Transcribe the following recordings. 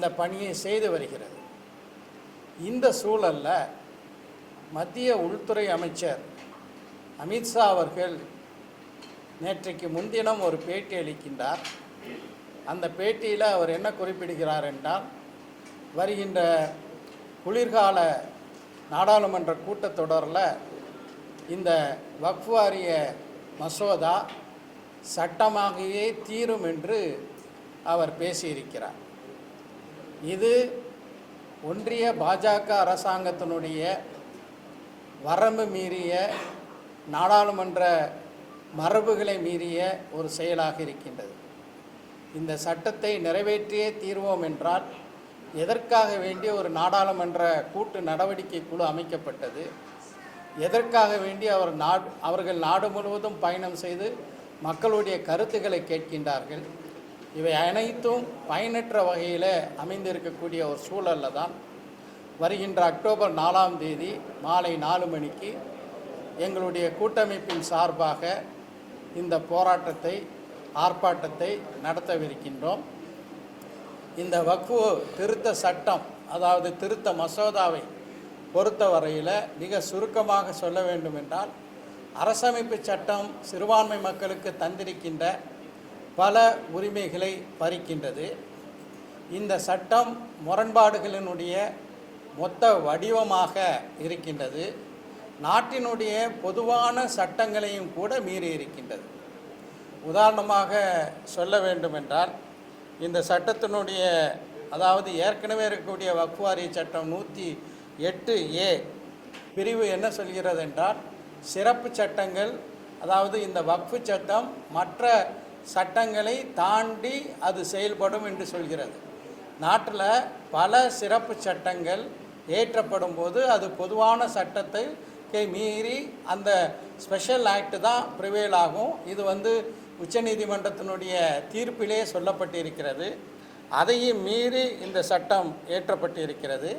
அந்த பணியை செய்து வருகிறது. இந்த சூழலில் மத்திய உள்துறை அமைச்சர் அமித்ஷா அவர்கள் நேற்றைக்கு முன்தினம் ஒரு பேட்டி அளிக்கின்றார். அந்த பேட்டியில் அவர் என்ன குறிப்பிடுகிறார் என்றால் வருகின்ற குளிர்கால நாடாளுமன்ற கூட்டத்தொடரில் இந்த வக்ஃப் வாரிய மசோதா சட்டமாகவே தீரும் என்று அவர் பேசியிருக்கிறார். இது ஒன்றிய பாஜக அரசாங்கத்தினுடைய வரம்பு மீறிய நாடாளுமன்ற மரபுகளை மீறிய ஒரு செயலாக இருக்கின்றது. இந்த சட்டத்தை நிறைவேற்றியே தீர்வோம் என்றால் எதற்காக வேண்டிய ஒரு நாடாளுமன்ற கூட்டு நடவடிக்கை குழு அமைக்கப்பட்டது? எதற்காக வேண்டி அவர் நாடு அவர்கள் நாடு முழுவதும் பயணம் செய்து மக்களுடைய கருத்துக்களை கேட்கின்றார்கள்? இவை அனைத்தும் பயனற்ற வகையில் அமைந்திருக்கக்கூடிய ஒரு சூழலில் தான் வருகின்ற அக்டோபர் நாலாம் தேதி மாலை நாலு மணிக்கு எங்களுடைய கூட்டமைப்பின் சார்பாக இந்த போராட்டத்தை ஆர்ப்பாட்டத்தை நடத்தவிருக்கின்றோம். இந்த வக்கு திருத்த சட்டம் அதாவது திருத்த மசோதாவை பொறுத்தவரையில் மிக சுருக்கமாக சொல்ல வேண்டும் என்றால் அரசமைப்பு சட்டம் சிறுபான்மை மக்களுக்கு தந்திருக்கின்ற பல உரிமைகளை பறிக்கின்றது. இந்த சட்டம் முரண்பாடுகளினுடைய மொத்த வடிவமாக இருக்கின்றது. நாட்டினுடைய பொதுவான சட்டங்களையும் கூட மீறி இருக்கின்றது. உதாரணமாக சொல்ல வேண்டுமென்றால் இந்த சட்டத்தினுடைய அதாவது ஏற்கனவே இருக்கக்கூடிய வக்குவாரி சட்டம் நூற்றி எட்டு ஏ பிரிவு என்ன சொல்கிறது என்றால் சிறப்பு சட்டங்கள் அதாவது இந்த வக்ஃபு சட்டம் மற்ற சட்டங்களை தாண்டி அது செயல்படும் என்று சொல்கிறது. நாட்டில் பல சிறப்பு சட்டங்கள் ஏற்றப்படும் போது அது பொதுவான சட்டத்தை மீறி அந்த ஸ்பெஷல் ஆக்ட் தான் ப்ரிவேல் ஆகும். இது வந்து உச்சநீதிமன்றத்தினுடைய தீர்ப்பிலே சொல்லப்பட்டிருக்கிறது. அதையும் மீறி இந்த சட்டம் ஏற்றப்பட்டிருக்கிறது.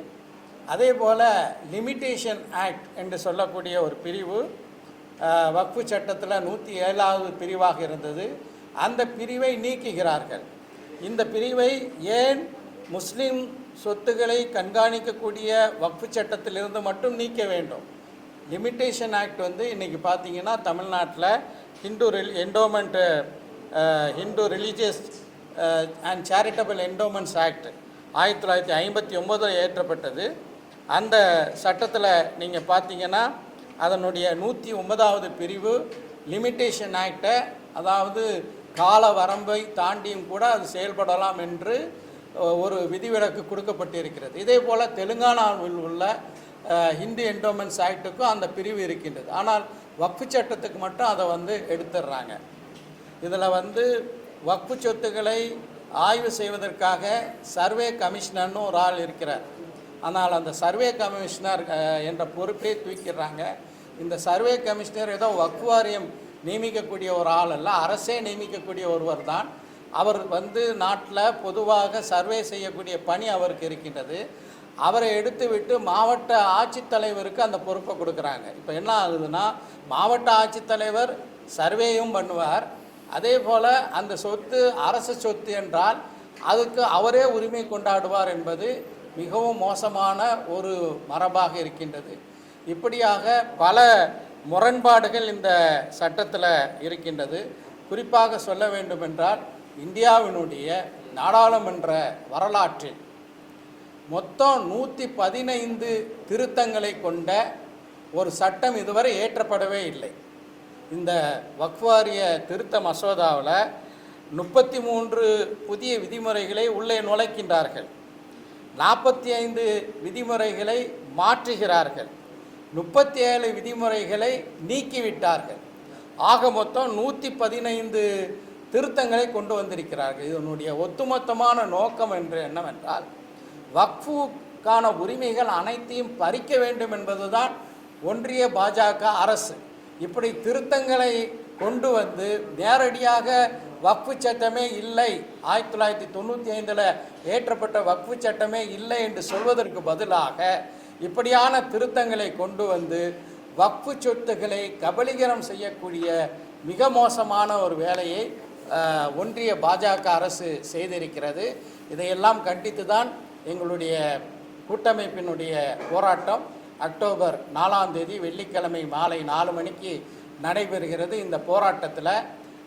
அதே போல் லிமிட்டேஷன் ஆக்ட் என்று சொல்லக்கூடிய ஒரு பிரிவு வக்ஃபு சட்டத்தில் நூற்றி ஏழாவது பிரிவாக இருந்தது. அந்த பிரிவை நீக்குகிறார்கள். இந்த பிரிவை ஏன் முஸ்லீம் சொத்துக்களை கண்காணிக்கக்கூடிய வக்ஃபு சட்டத்திலிருந்து மட்டும் நீக்க வேண்டும்? லிமிட்டேஷன் ஆக்ட் வந்து இன்றைக்கி பார்த்தீங்கன்னா தமிழ்நாட்டில் ஹிந்து ரில் endowment Hindu religious and charitable endowments act ஆயிரத்தி தொள்ளாயிரத்தி ஐம்பத்தி ஒம்போதில் ஏற்றப்பட்டது. அந்த சட்டத்தில் நீங்கள் பார்த்தீங்கன்னா அதனுடைய நூற்றி ஒன்பதாவது பிரிவு லிமிட்டேஷன் ஆக்டை அதாவது கால வரம்பை தாண்டியும் கூட அது செயல்படலாம் என்று ஒரு விதிவிலக்கு கொடுக்கப்பட்டிருக்கிறது. இதே போல் தெலுங்கானாவில் உள்ள ஹிந்து என்டோமெண்ட்ஸ் ஆக்டுக்கும் அந்த பிரிவு இருக்கின்றது. ஆனால் வக்ஃபு சட்டத்துக்கு மட்டும் அதை வந்து எடுத்துடுறாங்க இதில் வந்து வக்ஃபு சொத்துக்களை ஆய்வு செய்வதற்காக சர்வே கமிஷனர்னு ஒரு ஆள் இருக்கிறார். ஆனால் அந்த சர்வே கமிஷனர் என்ற பொறுப்பே தூக்கிடுறாங்க. இந்த சர்வே கமிஷனர் ஏதோ வக்குவாரியம் நியமிக்கக்கூடிய ஒரு ஆள் அல்ல அரசே நியமிக்கக்கூடிய ஒருவர் தான். அவர் வந்து நாட்டில் பொதுவாக சர்வே செய்யக்கூடிய பணி அவருக்கு இருக்கின்றது. அவரை எடுத்துவிட்டு மாவட்ட ஆட்சித்தலைவருக்கு அந்த பொறுப்பை கொடுக்குறாங்க. இப்போ என்ன ஆகுதுன்னா மாவட்ட ஆட்சித்தலைவர் சர்வேயும் பண்ணுவார். அதே போல் அந்த சொத்து அரசு சொத்து என்றால் அதுக்கு அவரே உரிமை கொண்டாடுவார் என்பது மிகவும் மோசமான ஒரு மரபாக இருக்கின்றது. இப்படியாக பல முரண்பாடுகள் இந்த சட்டத்தில் இருக்கின்றது. குறிப்பாக சொல்ல வேண்டுமென்றால் இந்தியாவினுடைய நாடாளுமன்ற வரலாற்றில் மொத்தம் நூற்றி பதினைந்து திருத்தங்களை கொண்ட ஒரு சட்டம் இதுவரை ஏற்றப்படவே இல்லை. இந்த வக்வாரிய திருத்த மசோதாவில் முப்பத்தி மூன்று புதிய விதிமுறைகளை உள்ளே நுழைக்கின்றார்கள். நாற்பத்தி ஐந்து விதிமுறைகளை மாற்றுகிறார்கள். முப்பத்தி ஏழு விதிமுறைகளை நீக்கிவிட்டார்கள். ஆக மொத்தம் நூற்றி பதினைந்து திருத்தங்களை கொண்டு வந்திருக்கிறார்கள். இதனுடைய ஒட்டுமொத்தமான நோக்கம் என்று என்னவென்றால் வக்ஃபுக்கான உரிமைகள் அனைத்தையும் பறிக்க வேண்டும் என்பதுதான் ஒன்றிய பாஜக அரசு. இப்படி திருத்தங்களை கொண்டு வந்து நேரடியாக வக்ஃபு சட்டமே இல்லை. ஆயிரத்தி தொள்ளாயிரத்தி தொண்ணூற்றி ஐந்தில் ஏற்றப்பட்ட வக்ஃபு சட்டமே இல்லை என்று சொல்வதற்கு பதிலாக இப்படியான திருத்தங்களை கொண்டு வந்து வக்ஃபு சொத்துக்களை கபலீகரம் செய்யக்கூடிய மிக மோசமான ஒரு வேலையை ஒன்றிய பாஜக அரசு செய்திருக்கிறது. இதையெல்லாம் கண்டித்து தான் எங்களுடைய கூட்டமைப்பினுடைய போராட்டம் அக்டோபர் நாலாம் தேதி வெள்ளிக்கிழமை மாலை நாலு மணிக்கு நடைபெறுகிறது. இந்த போராட்டத்தில்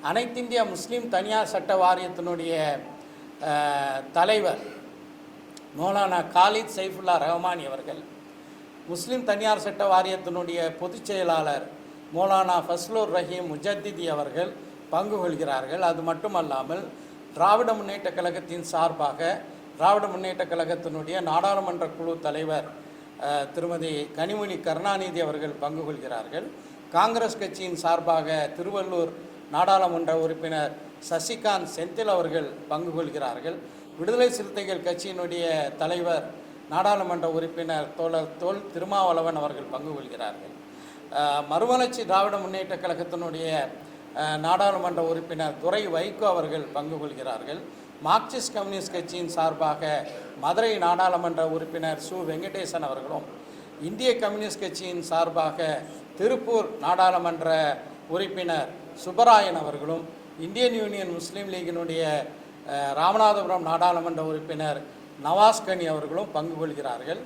அனைத்திந்திய முஸ்லீம் தனியார் சட்ட வாரியத்தினுடைய தலைவர் மௌலானா காலித் சைஃபுல்லா ரஹ்மானி அவர்கள் முஸ்லீம் தனியார் சட்ட வாரியத்தினுடைய பொதுச் செயலாளர் மௌலானா ஃபஸ்லூர் ரஹீம் முஜத்திதி அவர்கள் பங்கு கொள்கிறார்கள். அது மட்டுமல்லாமல் திராவிட முன்னேற்ற கழகத்தின் சார்பாக திராவிட முன்னேற்ற கழகத்தினுடைய நாடாளுமன்ற குழு தலைவர் திருமதி கனிமொழி கருணாநிதி அவர்கள் பங்கு கொள்கிறார்கள். காங்கிரஸ் கட்சியின் சார்பாக திருவள்ளூர் நாடாளுமன்ற உறுப்பினர் சசிகாந்த் செந்தில் அவர்கள் பங்கு கொள்கிறார்கள். விடுதலை சிறுத்தைகள் கட்சியினுடைய தலைவர் நாடாளுமன்ற உறுப்பினர் தோழர் தோல் திருமாவளவன் அவர்கள் பங்கு கொள்கிறார்கள். மறுமலர்ச்சி திராவிட முன்னேற்ற கழகத்தினுடைய நாடாளுமன்ற உறுப்பினர் துரை வைகோ அவர்கள் பங்கு கொள்கிறார்கள். மார்க்சிஸ்ட் கம்யூனிஸ்ட் கட்சியின் சார்பாக மதுரை நாடாளுமன்ற உறுப்பினர் சு. வெங்கடேசன் அவர்களும் இந்திய கம்யூனிஸ்ட் கட்சியின் சார்பாக திருப்பூர் நாடாளுமன்ற உறுப்பினர் சுப்பராயன் அவர்களும் இந்தியன் யூனியன் முஸ்லீம் லீகினுடைய ராமநாதபுரம் நாடாளுமன்ற உறுப்பினர் நவாஸ்கனி அவர்களும் பங்கு கொள்கிறார்கள்.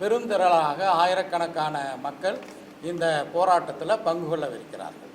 பெருந்திரளாக ஆயிரக்கணக்கான மக்கள் இந்த போராட்டத்தில் பங்கு கொள்ளவிருக்கிறார்கள்.